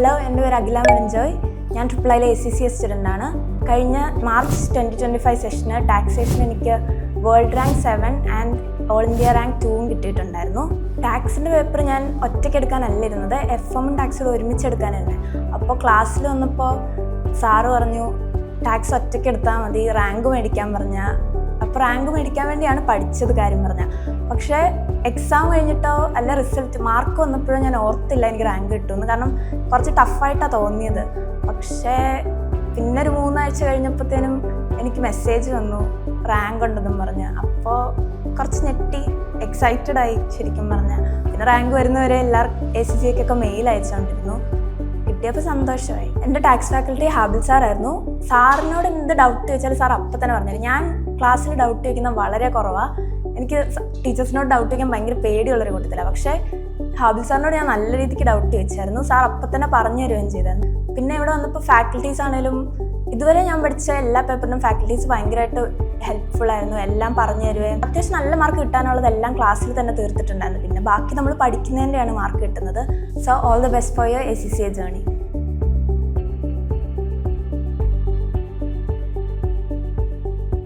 Hello എന്റെ പേര് അഖില മെൻജോയ് ഞാൻ triple ഐയിലെ A C C S student ആണ്. കഴിഞ്ഞ മാർച്ച് ട്വന്റി ട്വന്റി ഫൈവ് സെഷന് ടാക്സേഷൻ എനിക്ക് world rank seven and all India rank ടൂവും കിട്ടിയിട്ടുണ്ടായിരുന്നു. ടാക്സിന്റെ പേപ്പർ ഞാൻ ഒറ്റയ്ക്ക് എടുക്കാനല്ല ഇരുന്നത്. എഫ് എമ്മും ഒരുമിച്ച് എടുക്കാനായിരുന്നു അപ്പോൾ ക്ലാസ്സിൽ വന്നപ്പോൾ സാറ് പറഞ്ഞു ടാക്സ് ഒറ്റയ്ക്ക് എടുത്താൽ മതി. റാങ്ക് മേടിക്കാൻ പറഞ്ഞ. അപ്പോൾ റാങ്ക് മേടിക്കാൻ വേണ്ടിയാണ് പഠിച്ചത് കാര്യം പറഞ്ഞ. പക്ഷേ എക്സാം കഴിഞ്ഞിട്ടോ അല്ല റിസൾട്ട് മാർക്ക് വന്നപ്പോഴും ഞാൻ ഓർത്തില്ല എനിക്ക് റാങ്ക് കിട്ടുമെന്ന്. കാരണം കുറച്ച് ടഫായിട്ടാണ് തോന്നിയത്. പക്ഷേ പിന്നെ ഒരു മൂന്നാഴ്ച കഴിഞ്ഞപ്പോഴത്തേനും എനിക്ക് മെസ്സേജ് വന്നു. റാങ്ക് ഉണ്ടെന്നും പറഞ്ഞ്. അപ്പോൾ കുറച്ച് ഞെട്ടി എക്സൈറ്റഡ് ആയി ശരിക്കും പറഞ്ഞ. പിന്നെ റാങ്ക് വരുന്നവരെ എല്ലാവർക്കും എ സി സിക്കൊക്കെ മെയിൽ അയച്ചുകൊണ്ടിരുന്നു. കിട്ടിയപ്പോൾ സന്തോഷമായി. എന്റെ ടാക്സ് ഫാക്കൽറ്റി ഹാബിൽ സാറായിരുന്നു സാറിനോട് എന്ത് ഡൗട്ട് ചോദിച്ചാൽ സാർ അപ്പം തന്നെ പറഞ്ഞു ഞാൻ ക്ലാസ്സിൽ ഡൗട്ട് ചോദിക്കുന്നത് വളരെ കുറവാണ് എനിക്ക് ടീച്ചേഴ്സിനോട് ഡൗട്ട് ചോദിക്കാൻ ഭയങ്കര പേടിയുള്ളൊരു കൂട്ടത്തിലാണ് പക്ഷേ ഹാബിൽ സാറിനോട് ഞാൻ നല്ല രീതിക്ക് ഡൗട്ട് ചോദിച്ചായിരുന്നു. സാർ അപ്പം തന്നെ പറഞ്ഞു തരുകയും ചെയ്തായിരുന്നു. പിന്നെ ഇവിടെ വന്നപ്പോൾ ഫാക്കൽറ്റീസ് ആണെങ്കിലും ഇതുവരെ ഞാൻ പഠിച്ച എല്ലാ പേപ്പറിനും ഫാക്കൽറ്റീസ് ഭയങ്കരമായിട്ട് ഹെൽപ്ഫുൾ ആയിരുന്നു. എല്ലാം പറഞ്ഞു തരുകയും അത്യാവശ്യം നല്ല മാർക്ക് കിട്ടാനുള്ളത് എല്ലാം ക്ലാസ്സിൽ തന്നെ തീർത്തിട്ടുണ്ടായിരുന്നു. പിന്നെ ബാക്കി നമ്മൾ പഠിക്കുന്നതിന്റെയാണ് മാർക്ക് കിട്ടുന്നത്. So all the best for your A C C A journey